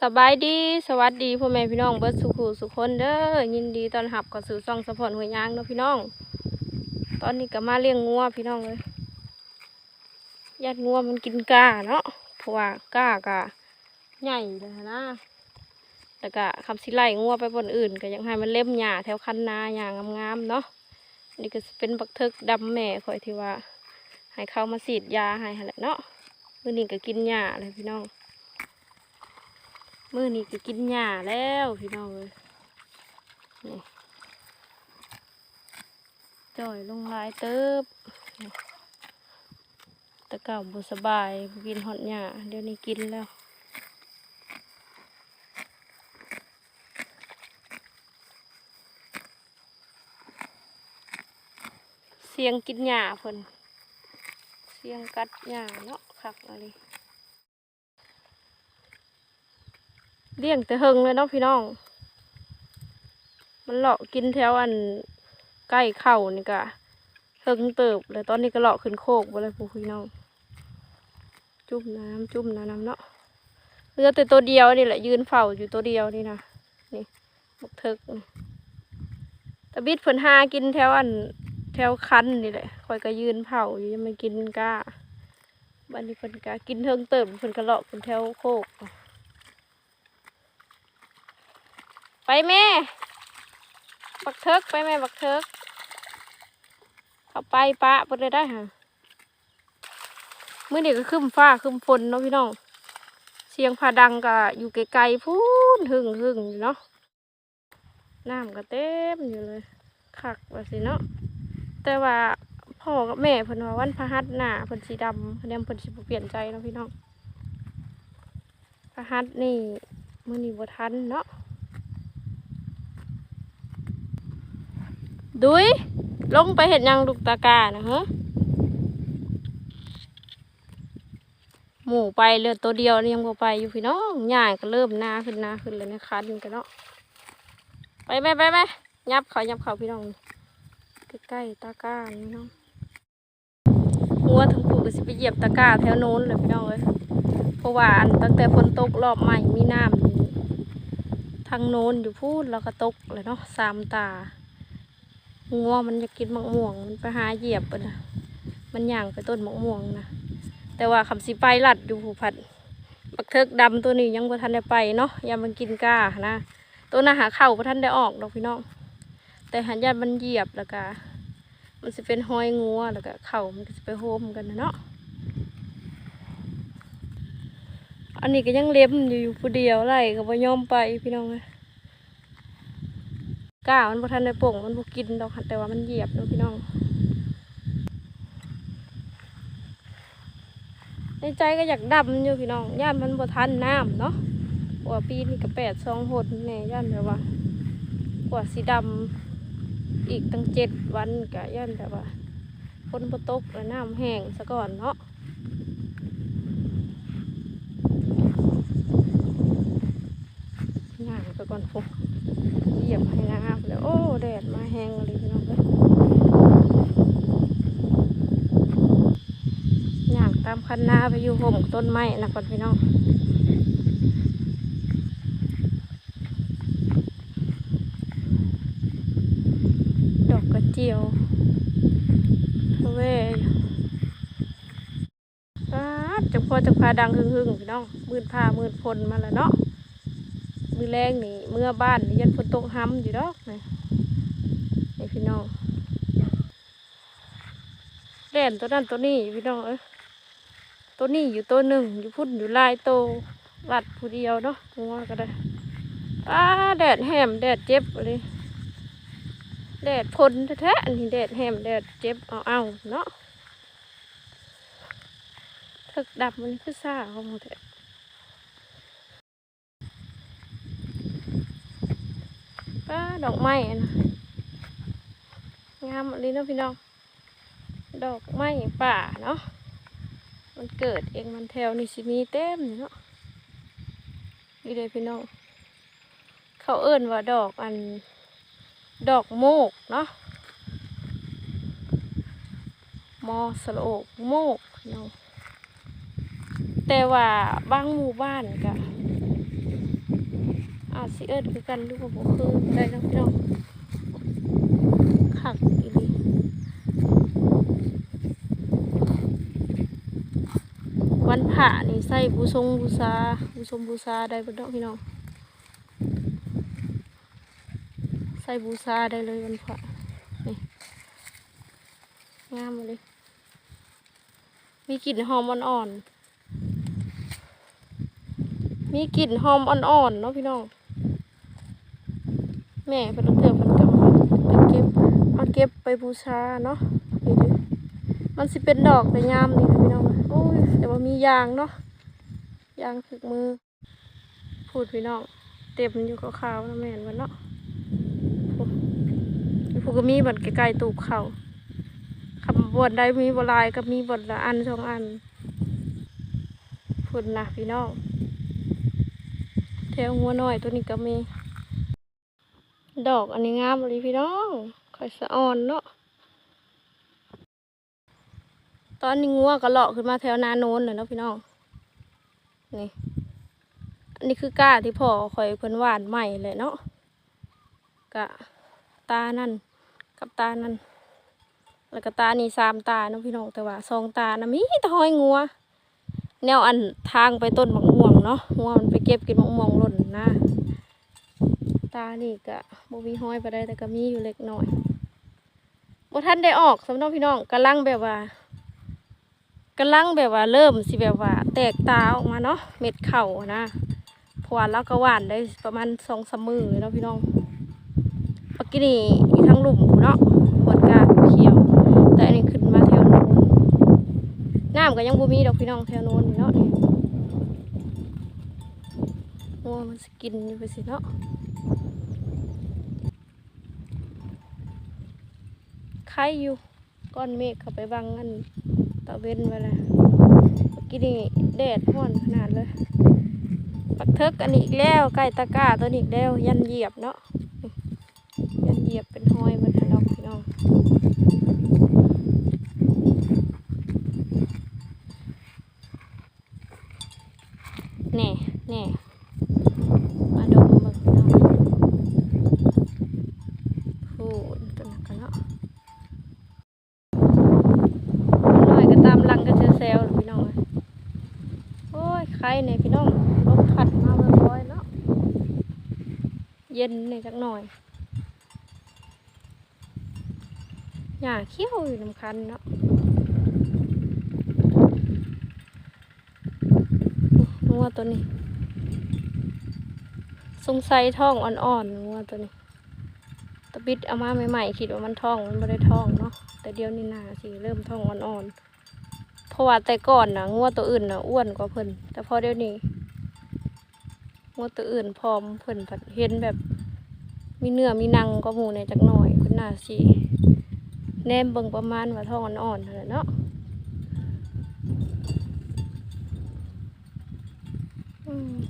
สบายดีสวัสดีพ่อแม่พี่น้องเบิร์ดสุขูสุขคนเด้อยินดีตอนรับกับสู่ซ่องสะพอนหัวยยางเนาะพี่น้อง ตอนนี้ก็มาเลี้ยงงัวพี่น้องเลยญาติงัวมันกินกาเนาะเพราะว่ากากะใหญ่เลยนะแล้วก็คำสิไล่งัวไปบนอื่นก็ยังให้มันเล็มหญ้าแถวคันนาหญ้างามๆเนาะนี่ก็เป็นบักเทิกดำแม่คอยที่ว่าให้เขามาฉีดยาให้แหละเนาะมื้อนี้ก็กินหญ้าเลยพี่น้อง มือนี้ก็กินหญ้าแล้วพี่น้องเลยนี่จ่อยลงลายเติบต่เก่าบ่สบายกินหอดหญ้าเดี๋ยวนี้กินแล้วเสียงกินหญ้าเพิ่นเสียงกัดหญ้าเนาะคักอะไร เลี้ยงแต่เฮงเลยเนาะพี่น้อง มันเลาะกินแถวอันใกล้เข่านี่กะเฮงเติบแล้วตอนนี้ก็เลาะขึ้นโคกไปเลยพวกพี่น้อง จุ่มน้ำจุ่มน้ำเนาะเหลือแต่ตัวเดียวนี่แหละยืนเฝ้าอยู่ตัวเดียวนี่นะนี่บกเทิกตะบิดเพิ่นหากินแถวอันแถวคันนี่แหละคอยก็ยืนเผาอยู่ยังไม่กินก้าบันนี้เพิ่นกากินเทิงเติบเพิ่นก็เลาะขึ้นแถวโคก ไป แม่ บักเทิกไปแม่บักเทิกเข้าไปปะไปเลยได้ฮะมื่อนี้ก็ขึ้นฟ้าขึ้นฝนเนาะพี่น้อง เสียงพาดังก็อยู่ไกลๆพูนหึ่งหึ่งอยู่เนาะน้ำก็เต็มอยู่เลยคักว่าสิเนาะแต่ว่าพ่อกับแม่เพิ่นว่าวันพหัสหน้าเพิ่นสีดำเพิ่นยังเพิ่นสิเปลี่ยนใจเนาะพี่น้องพฤหัสนี่มื้อนี้บ่ทันเนาะ ดุยลงไปเห็นยังลูกตากานะฮะหมูไปเลือตัวเดียวนี่ยังบ่ไปอยู่พี่น้องย่างก็เริ่มหนาขึ้นหนาขึ้นเลยนะคันกันเนาะไปไปไปไปยับเขายับเขาพี่น้องใกล้ๆตากานี่เนาะหัวทั้งคู่ก็สิไปเหยียบตากาแถวโน้นเลยพี่น้องเลยเพราะว่าอันตั้งแต่ฝนตกรอบใหม่มีน้ำนี่ทางโน้นอยู่พูดแล้วก็ตกเลยเนาะสามตา งัวมันจะกินมะม่วง มันไปหาเหยียบปนะมันย่างไปต้นมะม่วงนะแต่ว่าคำสีไปหลัดอยู่ผูพัดบักเทิกดำตัวนี้ยังบ่ทันได้ไปเนาะยามมันกินก้านะตัวน่ะหาเข่าบ่ทันได้ออกดอกพี่น้องแต่หันยานมันเหยียบแล้วก็มันจะเป็นห้อยงัวแล้วก็เข่ามันก็จะไปโฮมกันนะเนาะอันนี้ก็ยังเล็มอยู่ผู้เดียวไล่ก็บ่ยอมไปพี่น้องเลย ก้ามันบ่ทันได้ป่งมันบ่กินดอกค่ะแต่ว่ามันเหยียบเนาะพี่น้อง ในใจก็อยากดำอยู่พี่น้องย่านมันบ่ทันน้ำเนาะกว่าปีนี้ก็แปดสองหดแน่ย่านแบบว่า กว่าสีดำอีกตั้งเจ็ดวันก็ย่านแบบว่าฝนบ่ตกแล้วน้ำแห้งซะก่อนเนาะย่างไปก่อนพวก เหยียบให้นะครับแล้วโอ้แดดมาแห้งเลยพี่น้องเอ้ยย่างตาม คันนาไปอยู่ห่มต้นไม้นะก่อนพี่น้องดอกกระเจียวทะเวปาจังพอจังพาดังหึ่งหึ่งๆพี่น้องมืดผ้ามืดพลมาแล้วเนาะมือแรงนี่เมื่อบ้านนี่ยันฝนตกห้ำอยู่ดอกนี่นี่พี่น้องแล่นตัวนั้นตัวนี้พี่น้องเอ้ย ตัวนี้อยู่ตัวหนึ่งอยู่พุ่นอยู่ลายโตวัดผู้เดียวเนาะงัวก็ได้อ้าแดดแหมแดดเจ็บเลยแดดพลแท้ๆอันนี้แดดแหมแดดเจ็บเอาเอาเนาะถึกดับมันคือซ่าเขาหมดเลยป้าดอกไม้นะงามอันนี้เนาะพี่น้องดอกไม้ป่าเนาะ มันเกิดเองมันแถวนี่สิมีเต็มเนาะนี่เลยพี่น้อง เขาเอิ้นว่าดอกอันดอกโมกเนาะมอสโลกโมกพี่น้องแต่ว่าบางหมู่บ้านก็อาจสิเอิดคือกันหรือว่าบ่คือได้เนาะพี่น้องขัก อีหลีวันพระนี่ใส่บูชงบูชาบูชมบูชาได้บ่เนาะพี่น้องใส่บูชาได้เลยวันพระนี่งามเลย มีกลิ่นหอมอ่อนๆ มีกลิ่นหอมอ่อนๆเนาะพี่น้อง แม่เพิ่นเอาเถื่อเพิ่นก็มาไปเก็บมาเก็บไปบูชาเนาะนี่ดมันสิเป็นดอกแต่ยามนี่นะพี่น้อง อ้ยแต่ว่ามียางเนาะยางถึกมือ พูดพี่น้องเต็มอยู่ขาวๆนะแม่นวันเนาะพูดพูดก็มีบัดใกล้ๆตูบเขาคำบวชได้มีบหลายก็มีบทละอันสองอันพูดนะพี่น้องแถวหัวน้อยตัวนี้ก็มี ดอกอันนี้งามเลยพี่น้องคอยสะอ่อนเนาะ ตอนนี้งัวก็เลาะขึ้นมาแถวนาโน้นเลยเนาะพี่น้องนี่อันนี้คือก้าที่พ่อคอยเพิ่นหวานใหม่เลยเนาะกะตานั่นกับตานั่นแล้วก็ตานี่สามตาเนาะพี่น้องแต่ว่าสองตานะมีแต่ห้อยงัว แนวอันทางไปต้นมะม่วงเนาะงัวมันไปเก็บกินมะม่วงหล่นนะตานี่ก็บ่มีห้อยไปได้แต่ก็มีอยู่เล็กน้อยบ่ทันได้ออกสำหรับพี่น้องกำลังแบบว่า กำลังแบบว่าเริ่มสิแบบว่า แตกตาออกมาเนาะเม็ดเข่านะพว่าเราก็หวานได้ประมาณสองสามมือเลยเนาะพี่น้องเมื่อกี้นี่อีทั้งหลุมเนาะหวดกาเขียว แต่อันนี้ขึ้นมาแถวโน้นน้ำก็ยังบ่มีดอกพี่น้องแถวโน้นเนาะนี่งัวมันสกินอยู่ไปสิเนาะใครอยู่ก้อนเมฆเข้าไปบังอัน ตะเวนไว้แล้วเมื่อกี้นี่แดดร้อนขนาดเลยปักเทิกอันนี้อีกแล้วใกล้ตะกร้าตัวนี้อีกแล้วยันเหยียบเนาะยันเหยียบเป็นนพี่น้องแน่แน่มาดมเบิ่งพี่น้องพูดตัวนั้นกันเนาะ น้อยก็ตามหลังก็เซลล์พี่น้องเอ้ยโอ้ยใครเนี่ยพี่น้องลมพัดมาบ่อยๆเนาะเย็นเนี่ยจักหน่อยหญ้าเขี้ยวอยู่ลำคันเนาะงัวตัวนี้ สงสัยท้องอ่อนๆงัวตัวนี้ตะบิดเอามาใหม่ๆคิดว่ามันท้องมันไม่ได้ท้องเนาะแต่เดี๋ยวนี้นาสิเริ่มท้องอ่อนๆเพราะว่าแต่ก่อนนะงัวตัวอื่นนะอ้วนกว่าเพิ่นแต่พอเดี๋ยวนี้ งัวตัวอื่นพร้อมเพิ่นผัดเห็นแบบ มีเนื้อมีนังก็หมูในจักหน่อยเพิ่นน่าสิแนมเบิ่งประมาณว่าท้องอ่อนๆนั่นแหละเนาะ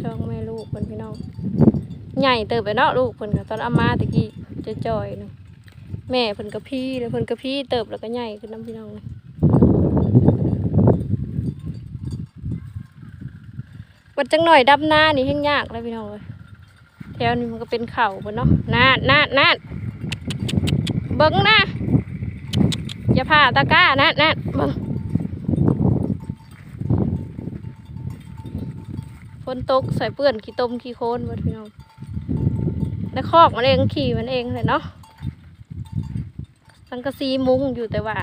ช่องแม่ลูกเพิ่นพี่น้องใหญ่เติบไปเนาะลูกเพิ่นก็ตอนเอามาตะกี้จะจอยเนาะแม่เพิ่นก็พี่แล้วเพิ่นก็พี่เติบแล้วก็ใหญ่ขึ้นน้ำพี่น้อง วัดจังหน่อยดับหน้านี่แห้งยากเลยพี่น้องเลยแถวนี้มันก็เป็นเข่าเพิ่นเนาะนาดนาดนาดเบิ้งนะอย่าผ่าตะก้านาดนาดเบิ้งฝนตกใส่เปื้อนขี้ต้มขี้โคลนเบิดพี่น้องแล้วคอกมันเองขี่มันเองเลยเนาะสังกะสีมุงอยู่แต่ว่า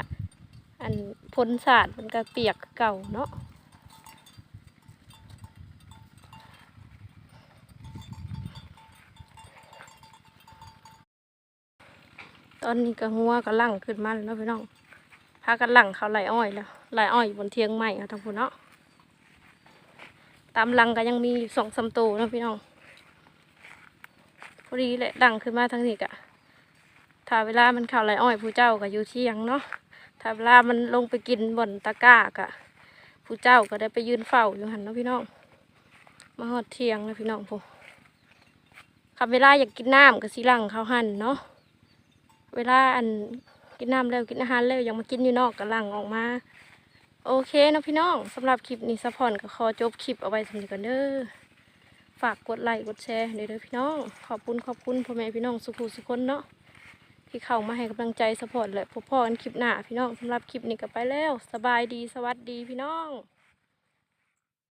อันพ้นศาสตร์มันก็เปียกเก่าเนาะ ตอนนี้ก็หัวก็ลังขึ้นมาแล้วเนาะพี่น้องพากันลังเขาไหลอ้อยแล้วไหลอ้อยบนเทียงใหม่เอาทั้งพูนเนาะตามลังก็ยังมีสองสามตัวนะพี่น้องพอดีแหละดังขึ้นมาทั้งนี้กะถ้าเวลามันข่าวไรอ้อยผู้เจ้าก็อยู่เที่ยงเนาะถ้าเวลามันลงไปกินบนตะกร้ากะผู้เจ้าก็ได้ไปยืนเฝ้าอยู่หันเนาะพี่น้องมาหอดเที่ยงนะพี่น้องพวกขับเวลาอยากกินน้ำก็สิหลังเขาหันเนาะ เวลาอันกินน้ำแล้วกินอาหารแล้วยังมากินอยู่นอกก็หลังออกมา โอเคนะพี่น้องสำหรับคลิปนี้สะพอนก็ขอจบคลิปเอาไว้สำหรับก่อนเด้อฝากกดไลค์กดแชร์ให้ด้วยพี่น้องขอบคุณขอบคุณพ่อแม่พี่น้องสุขุสุขคนเนาะที่เข้ามาให้กำลังใจสปอร์ตและพบพ่อกันคลิปหน้าพี่น้องสำหรับคลิปนี้ก็ไปแล้ว สบายดีสวัสดีพี่น้อง